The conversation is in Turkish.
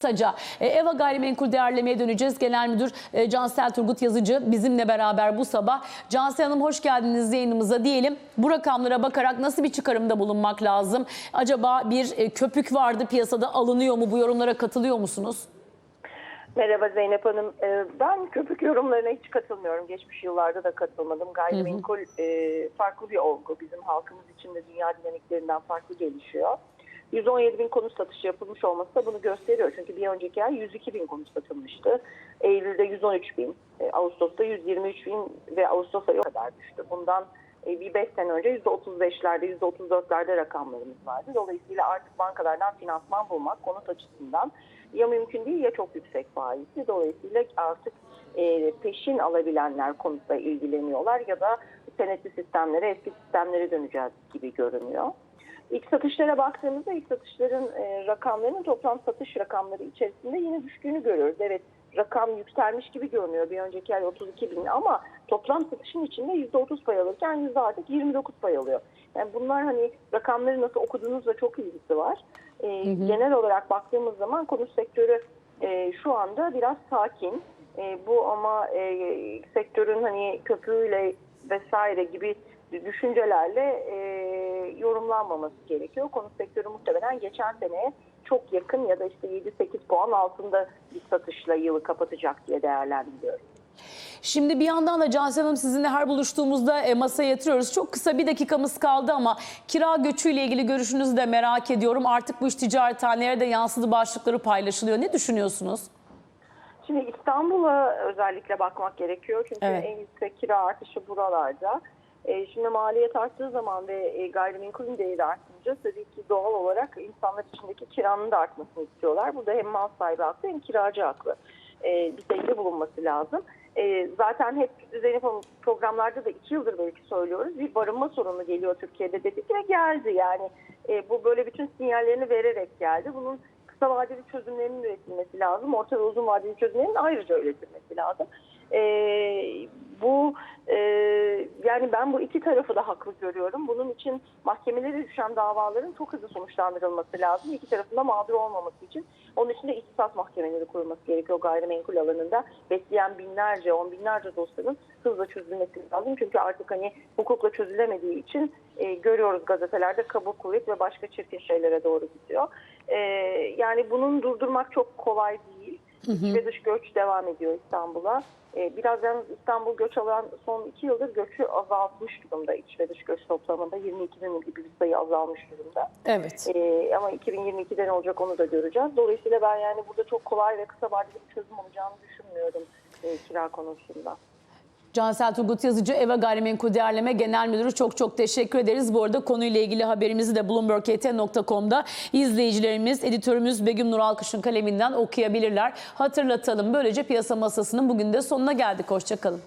Kısaca e, Eva Gayrimenkul Değerlemeye döneceğiz. Genel Müdür e, Cansel Turgut Yazıcı bizimle beraber bu sabah. Cansel Hanım hoş geldiniz yayınımıza diyelim. Bu rakamlara bakarak nasıl bir çıkarımda bulunmak lazım? Acaba bir e, köpük vardı piyasada alınıyor mu? Bu yorumlara katılıyor musunuz? Merhaba Zeynep Hanım. Ben köpük yorumlarına hiç katılmıyorum. Geçmiş yıllarda da katılmadım. Gayrimenkul farklı bir olgu. Bizim halkımız için de dünya dinamiklerinden farklı gelişiyor. 117 bin konut satışı yapılmış olması da bunu gösteriyor. Çünkü bir önceki ay 102 bin konut satılmıştı. Eylül'de 113 bin, e, Ağustos'ta 123 bin ve Ağustos ayı kadar düştü. Bundan e, bir 5 sene önce %35'lerde, %34'lerde rakamlarımız vardı. Dolayısıyla artık bankalardan finansman bulmak konut açısından ya mümkün değil ya çok yüksek faizli. Dolayısıyla artık e, peşin alabilenler konutla ilgileniyorlar ya da senetli sistemlere, eski sistemlere döneceğiz gibi görünüyor. İlk satışlara baktığımızda ilk satışların e, rakamlarının toplam satış rakamları içerisinde yine düştüğünü görüyoruz. Evet rakam yükselmiş gibi görünüyor. Bir önceki ay 32 bin ama toplam satışın içinde %30 pay alırken yüzde artık 29 pay alıyor. Yani bunlar hani rakamları nasıl okuduğunuzla çok ilgisi var. E, Genel olarak baktığımız zaman konut sektörü e, şu anda biraz sakin. E, bu ama e, sektörün hani köpüğüyle vesaire gibi düşüncelerle e, yorumlanmaması gerekiyor. Konut sektörü muhtemelen geçen seneye çok yakın ya da işte 7-8 puan altında bir satışla yılı kapatacak diye değerlendiriyorum. Şimdi bir yandan da Cansel Hanım sizinle her buluştuğumuzda e, masaya yatırıyoruz. Çok kısa bir dakikamız kaldı ama kira göçüyle ilgili görüşünüzü de merak ediyorum. Artık bu iş ticarethanelere de yansıdı başlıkları paylaşılıyor. Ne düşünüyorsunuz? Şimdi İstanbul'a özellikle bakmak gerekiyor. Çünkü Evet. en yüksek kira artışı buralarda. E, şimdi maliyet arttığı zaman ve e, gayrimenkulün değeri artınca tabii ki doğal olarak insanlar içindeki kiranın da artmasını istiyorlar. Burada hem mal sahibi haklı hem kiracı haklı. E, bir denge bulunması lazım. E, zaten hep Hanım programlarda da iki yıldır belki söylüyoruz. Bir barınma sorunu geliyor Türkiye'de dedik ve geldi yani. Bu böyle bütün sinyallerini vererek geldi. Bunun kısa vadeli çözümlerinin üretilmesi lazım. Orta ve uzun vadeli çözümlerin ayrıca üretilmesi lazım. Ee, bu e, yani ben bu iki tarafı da haklı görüyorum. Bunun için mahkemelere düşen davaların çok hızlı sonuçlandırılması lazım. İki tarafında mağdur olmaması için. Onun için de ihtisas mahkemeleri kurulması gerekiyor gayrimenkul alanında. Bekleyen binlerce, on binlerce dosyanın hızla çözülmesi lazım. Çünkü artık hani hukukla çözülemediği için e, görüyoruz gazetelerde kabul kuvvet ve başka çirkin şeylere doğru gidiyor. E, yani bunun durdurmak çok kolay değil. İç ve dış göç devam ediyor İstanbul'a. Ee, biraz yalnız İstanbul göç alan son iki yıldır göçü azaltmış durumda. İç ve dış göç toplamında 22 bin gibi bir sayı azalmış durumda. Evet. Ee, ama 2022'de ne olacak onu da göreceğiz. Dolayısıyla ben yani burada çok kolay ve kısa vadeli bir çözüm olacağını düşünmüyorum e, kira konusunda. Cansel Turgut Yazıcı, Eva Gayrimenkul Değerleme Genel Müdürü çok çok teşekkür ederiz. Bu arada konuyla ilgili haberimizi de bloomberg.com.com'da izleyicilerimiz, editörümüz Begüm Nur Alkış'ın kaleminden okuyabilirler. Hatırlatalım böylece piyasa masasının bugün de sonuna geldik. Hoşçakalın.